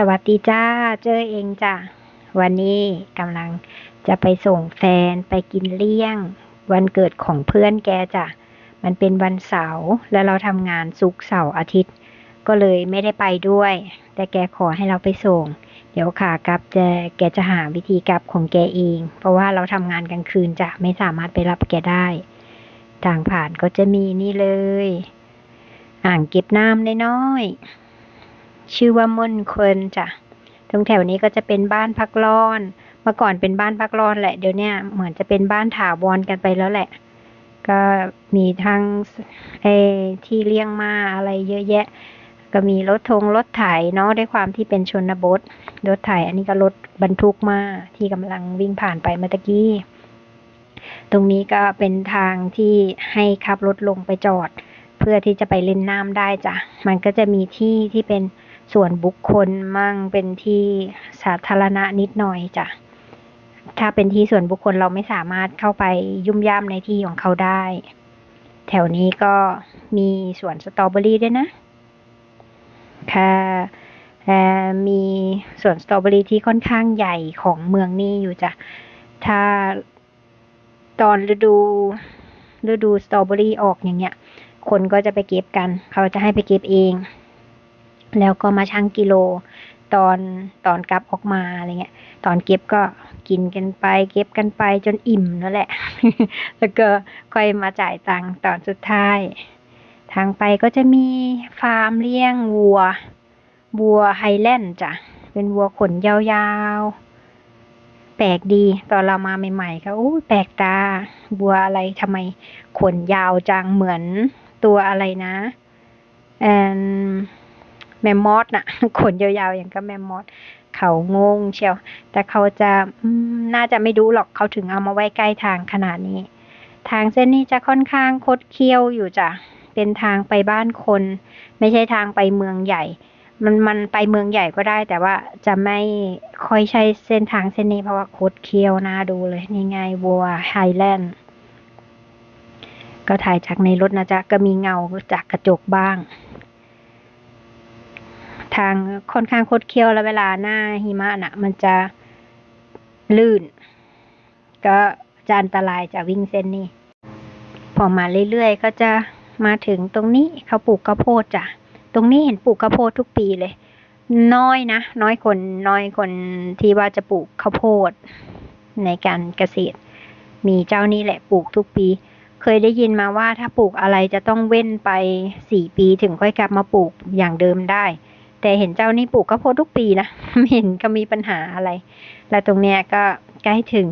สวัสดีจ้า เจอเองจ้ะ วันนี้กำลังจะไปส่งแฟนไปกินเลี้ยง วันเกิดของเพื่อนแกจ้ะ มันเป็นวันเสาร์แล้วเราทำงานศุกเสาร์อาทิตย์ ก็เลยไม่ได้ไปด้วย แต่แกขอให้เราไปส่ง เดี๋ยวขากลับจะแกจะหาวิธีกลับของแกเอง เพราะว่าเราทำงานกลางคืนจ้ะ ไม่สามารถไปรับแกได้ ทางผ่านก็จะมีนี่เลย อ่างเก็บน้ำน้อยๆ ชื่อว่ามนคนจ้ะ ตรงแถวนี้ก็จะเป็นบ้านพักร้อน เมื่อก่อนเป็นบ้านพักร้อนแหละ เดี๋ยวนี้เหมือนจะเป็นบ้านถาวรกันไปแล้วแหละ ก็มีทั้งไอ้ที่เลี้ยงมาอะไรเยอะแยะ ก็มีรถทงรถไถเนาะด้วยความที่เป็นชนบท รถไถอันนี้ก็รถบรรทุกมาที่กำลังวิ่งผ่านไปเมื่อกี้ตรงนี้ก็เป็นทางที่ให้ขับรถลงไปจอด เพื่อที่จะไปเล่นน้ำได้จ้ะ มันก็จะมีที่ที่เป็น ส่วนบุคคลมั่งเป็นที่สาธารณะนิดหน่อยจ้ะ ถ้าเป็นที่ส่วนบุคคลเราไม่สามารถเข้าไปยุ่มย่ามในที่ของเขาได้ แถวนี้ก็มีสวนสตรอเบอรี่ด้วยนะ ค่ะเอ่อมีสวนสตรอเบอรี่ที่ค่อนข้างใหญ่ของเมืองนี้อยู่จ้ะ ถ้าตอนฤดูฤดูสตรอเบอรี่ออกอย่างเงี้ย คนก็จะไปเก็บกัน เขาจะให้ไปเก็บเอง แล้วก็มาชั่งกิโลตอนตอนกลับออกมาอะไรเงี้ย ตอนเก็บก็กินกันไป เก็บกันไปจนอิ่มนั่นแหละ แล้วก็ค่อยมาจ่ายตังค์ตอนสุดท้าย ทางไปก็จะมีฟาร์มเลี้ยงวัว วัวไฮแลนด์จ้ะ เป็นวัวขนยาวๆ แปลกดีตอนเรามาใหม่ๆก็อู้แปลกตาวัวอะไรทำไมขนยาวจังเหมือนตัวอะไรนะแอน แมมมอสน่ะขนยาวๆอย่างกับแมมมอสเขางงเชียว แต่เขาจะน่าจะไม่รู้หรอกเขาถึงเอามาไว้ใกล้ทางขนาดนี้ ทางเส้นนี้จะค่อนข้างคดเคี้ยวอยู่จ้ะเป็นทางไปบ้านคน ไม่ใช่ทางไปเมืองใหญ่ มันมันไปเมืองใหญ่ก็ได้ แต่ว่าจะไม่ค่อยใช่เส้นทางเส้นนี้เพราะว่าคดเคี้ยวน่าดูเลยนี่ไงวัวไฮแลนด์ก็ถ่ายจากในรถนะจ๊ะก็มีเงาจากกระจกบ้าง ทางค่อนข้างคดเคี้ยวแล้วเวลาหน้าหิมะน่ะ มันจะลื่น ก็จะอันตรายจะวิ่งเส้นนี้พอมาเรื่อยๆ ก็จะมาถึงตรงนี้เขาปลูกข้าวโพดจ้ะตรงนี้เห็นปลูกข้าวโพดทุกปีเลย น้อยนะน้อยคนน้อยคนที่ว่าจะปลูกข้าวโพดในการเกษตร มีเจ้านี่แหละปลูกทุกปี เคยได้ยินมาว่าถ้าปลูกอะไรจะต้องเว้นไปสี่ปีถึงค่อยกลับมาปลูกอย่างเดิมได้ แต่เห็นเจ้านี่ปลูกข้าวโพดทุกปีนะไม่เห็นก็มีปัญหาอะไร และตรงเนี้ยก็ใกล้ถึง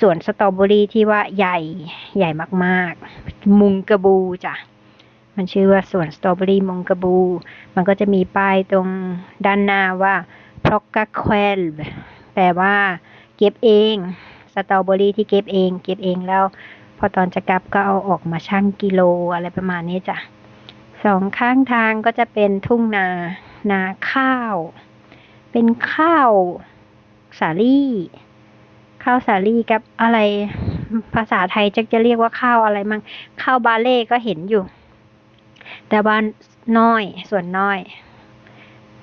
สวนสตรอเบอรี่ที่ว่าใหญ่ใหญ่มากๆ มุงกระบูจ้ะมันชื่อว่าสวนสตรอเบอรี่มุงกระบู มันก็จะมีป้ายตรงด้านหน้าว่า p r o c a q u e l แปลว่าเก็บเองสตรอเบอรี่ที่เก็บเอง เก็บเองแล้ว พอตอนจะกลับก็เอาออกมาชั่งกิโลอะไรประมาณนี้จ้ะ สองข้างทางก็จะเป็นทุ่งนา นาข้าว เป็นข้าวสาลี่ข้าวสาลี่กับอะไรภาษาไทยจะจะเรียกว่าข้าวอะไรมั่งข้าวบาเล่ก็เห็นอยู่ แต่ว่านน้อยส่วนน้อย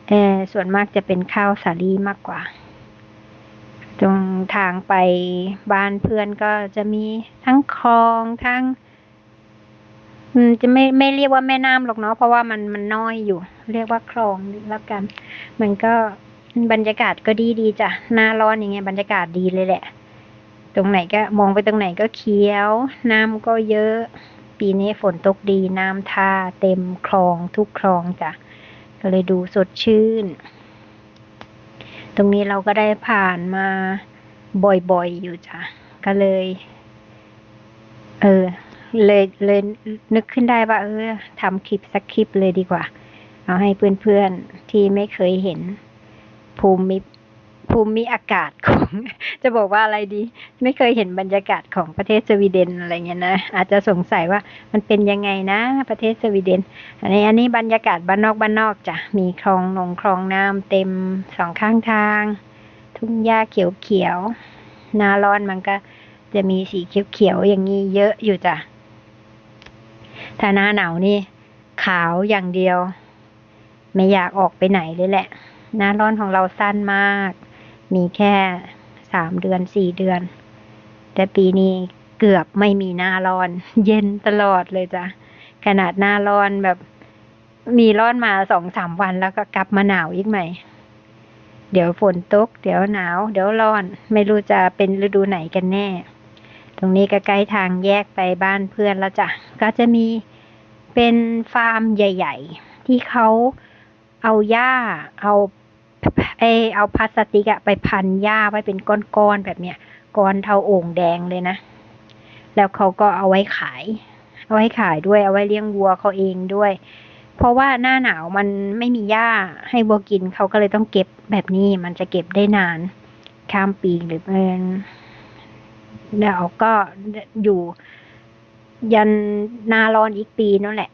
เออส่วนมากจะเป็นข้าวสาลี่มากกว่า ตรงทางไปบ้านเพื่อนก็จะมีทั้งคลองทั้ง จะไม่ไม่เรียกว่าแม่น้ำหรอกเนาะเพราะว่ามันมันน้อยอยู่ เรียกว่าคลองแล้วกัน มันก็บรรยากาศก็ดีดีจ้ะหน้าร้อนอย่างเงี้ยบรรยากาศดีเลยแหละ ตรงไหนก็มองไปตรงไหนก็เขียว น้ำก็เยอะ ปีนี้ฝนตกดีน้ำท่าเต็มคลองทุกคลองจ้ะก็เลยดูสดชื่น ตรงนี้เราก็ได้ผ่านมาบ่อยๆอยู่จ้ะก็เลย เออ เลยเลยนึกขึ้นได้ว่า เออทำคลิปสักคลิปเลยดีกว่า เอาให้เพื่อนๆที่ไม่เคยเห็น ภูมิภูมิอากาศของ จะบอกว่าอะไรดี ไม่เคยเห็นบรรยากาศของประเทศสวีเดนอะไรเงี้ยนะอาจจะสงสัยว่ามันเป็นยังไงนะ ประเทศสวีเดน อันนี้อันนี้บรรยากาศบ้านนอกบ้านนอกจ้ะมีคลองนงคลองน้ำเต็มสองข้างทาง ทุ่งหญ้าเขียวๆนาร้อนมันก็จะมีสีเขียวๆอย่างนี้เยอะอยู่จ้ะ ถ้าหน้าหนาวนี่ ขาวอย่างเดียว ไม่อยากออกไปไหนเลยแหละ หน้าร้อนของเราสั้นมาก มีแค่สามเดือนสี่เดือน แต่ปีนี้เกือบไม่มีหน้าร้อน เย็นตลอดเลยจ้ะ ขนาดหน้าร้อนแบบ มีร้อนมาสองสามวันแล้วก็กลับมาหนาวอีกใหม่ เดี๋ยวฝนตก เดี๋ยวหนาว เดี๋ยวร้อน ไม่รู้จะเป็นฤดูไหนกันแน่ ตรงนี้ก็ใกล้ทางแยกไปบ้านเพื่อนแล้วจ้ะ ก็จะมี เป็นฟาร์มใหญ่ ๆ ที่เขาเอาหญ้า เอาเอเอาพลาสติกอะไปพันหญ้าไว้เป็นก้อนๆแบบเนี้ยก้อนเท่าโอ่งแดงเลยนะ แล้วเขาก็เอาไว้ขาย เอาไว้ขายด้วยเอาไว้เลี้ยงวัวเขาเองด้วย เพราะว่าหน้าหนาวมันไม่มีหญ้าให้วัวกินเขาก็เลยต้องเก็บแบบนี้มันจะเก็บได้นานข้ามปีหรือเออแล้วก็อยู่ ยันหนาร้อนอีกปีนั่นแหละ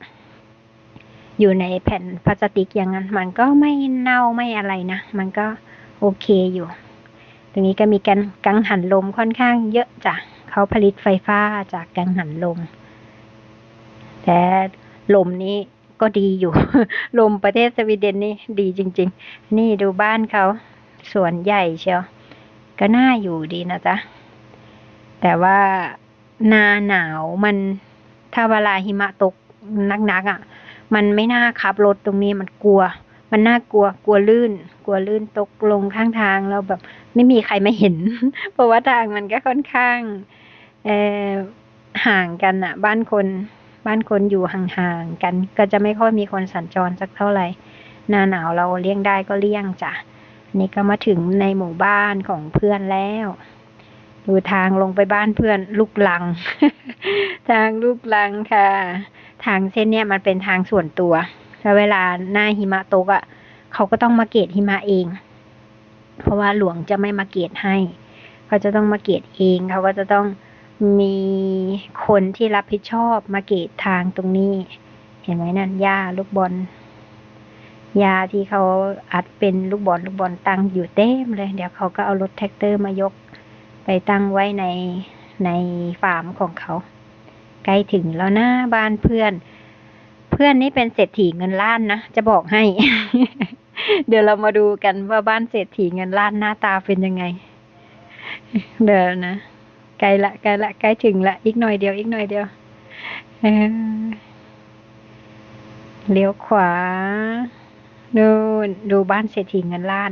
อยู่ในแผ่นพลาสติกอย่างนั้น มันก็ไม่เน่าไม่อะไรนะ มันก็โอเคอยู่ ตรงนี้ก็มีกันกังหันลมค่อนข้างเยอะจ้ะเขาผลิตไฟฟ้าจากกังหันลม แต่ลมนี้ก็ดีอยู่ ลมประเทศสวีเดนนี่ดีจริง ๆ นี่ดูบ้านเขาสวนใหญ่เชียว ก็น่าอยู่ดีนะจ๊ะ แต่ว่า หนาหนาวมันถ้าเวลาหิมะตกนักๆอะ มันไม่น่าขับรถตรงนี้มันกลัว มันน่ากลัวกลัวลื่น กลัวลื่นตกลงข้างทางแล้วแบบไม่มีใครมาเห็น เพราะว่าทางมันก็ค่อนข้างเออห่างกันอะ บ้านคนบ้านคนอยู่ห่างๆกัน ก็จะไม่ค่อยมีคนสัญจรสักเท่าไหร่หน้าหนาวเราเลี่ยงได้ก็เลี่ยงจ้ะนี่ก็มาถึงในหมู่บ้านของเพื่อนแล้ว ดูทางลงไปบ้านเพื่อนลูกลัง ทางลูกลังค่ะ ทางเส้นเนี้ยมันเป็นทางส่วนตัวแล้วเวลาหน้าหิมะตกอะ่ะเขาก็ต้องมาเกตหิมะเอง เพราะว่าหลวงจะไม่มาเกตให้เขาจะต้องมาเกตเองเขาก็จะต้องมีคนที่รับผิดชอบมาเกตทางตรงนี้ เห็นไหมนั่นหญ้าลูกบอลหญ้าที่เขาอัดเป็นลูกบอลลูกบอลตั้งอยู่เต็มเลย เดี๋ยวเขาก็เอารถแท็กเตอร์มายก ไปตั้งไว้ในในฟาร์มของเขา ใกล้ถึงแล้วนะบ้านเพื่อน เพื่อนนี่เป็นเศรษฐีเงินล้านนะ จะบอกให้ เดี๋ยวเรามาดูกันว่าบ้านเศรษฐีเงินล้านหน้าตาเป็นยังไง เดี๋ยวนะใกล้ละใกล้ละใกล้ถึงละอีกหน่อยเดียวอีกหน่อยเดียวเออเลี้ยวขวาดูดูบ้านเศรษฐีเงินล้าน